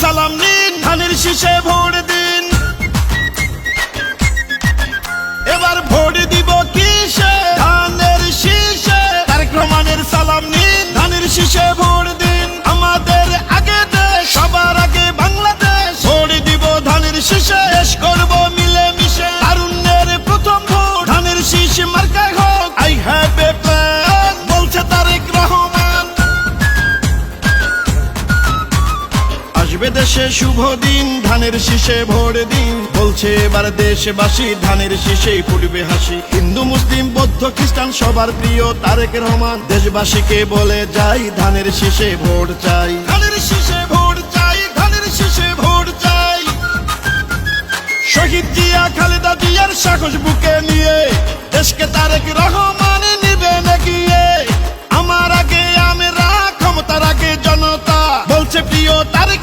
সালাম নিন ধানের শীষে ভোট দিন। দেশে শুভ দিন ধানের শীষে ভোট দিন। বলছে এবার দেশবাসী ধানের শীষেই ফুটবে হাসি। হিন্দু মুসলিম বৌদ্ধ খ্রিস্টান সবার প্রিয় তারেক রহমান। দেশবাসীকে বলে যাই ধানের শীষে ভোট চাই। ধানের শীষে ভোট চাই ধানের শীষে ভোট চাই। শহীদ জিয়া খালেদা জিয়ার সাহস বুকে নিয়ে দেশকে তারেক রহমান নিবে গিয়ে আমার আগে আমরা ক্ষমতার আগে জনতা। বলছে প্রিয় তারেক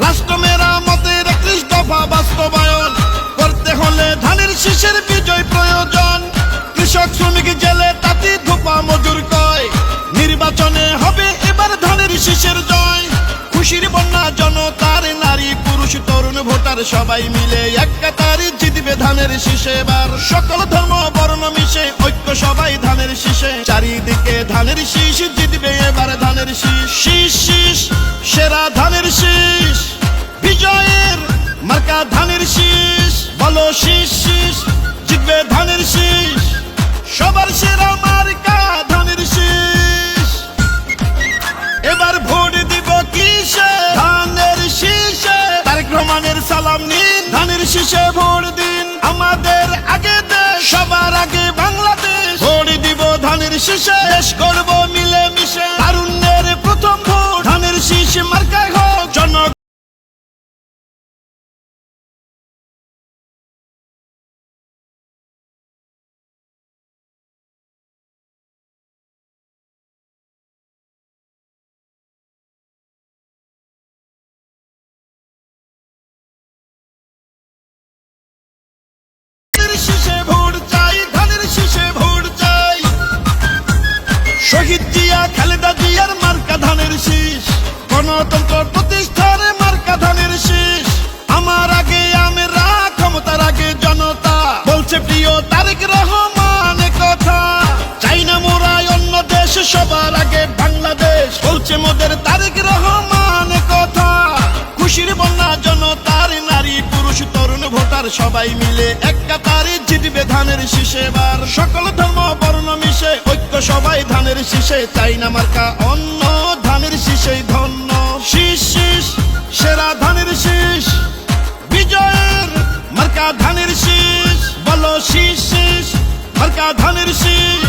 রাষ্ট্র একত্রিশ দফা বাস্তবায়ন। করতে হলে ধানের শীষের বিজয় প্রয়োজন। কৃষক, শ্রমিক, জেলে তাঁতি ধোপা মজুর কয়। নির্বাচনে হবে এবার ধানের শীষের জয়। খুশির বন্যা, জনতার নারী, পুরুষ, তরুণ, ভোটার সবাই মিলে এক কাতারে জিতবে ধানের শীষে এবার। সকল ধর্ম, বর্ণ মিশে ঐক্য সবাই ধানের শীষে। চারিদিকে ধানের শীষ জিতবে এবার ধানের শীষ। শীষ ধানের শীষ, ভালো শীষ শীষ, জিতবে ধানের শীষ। সবার সেরা মার্কা ধানের শীষ। এবার ভোট দিব কিসে? ধানের শীষে। তারেক রহমানের সালাম নিন। ধানের শীষে শহীদ জিয়া, খালেদা জিয়ার মার্কা ধানের শীষ। গণতন্ত্র প্রতিষ্ঠার মার্কা ধানের শীষ। আমার আগে, আমরা ক্ষমতার আগে জনতা। বলছে প্রিয় তারেক রহমান কথা। চাই না মোরা অন্য দেশ, সবার আগে বাংলাদেশ। বলছে মোদের তারেক রহমান কথা। খুশির বন্যা, জনতার নারী, পুরুষ, তরুণ, ভোটার সবাই মিলে এক কাতারে জিতবে ধানের শীষে সকল ধর্ম সবাই ধানের শীষে চাই না মার্কা? অন্য ধানের শীষে ধন্য। শীষ শীষ, সেরা ধানের শীষ। বিজয়ের মার্কা ধানের শীষ। বলো শীষ শীষ, মার্কা ধানের শীষ।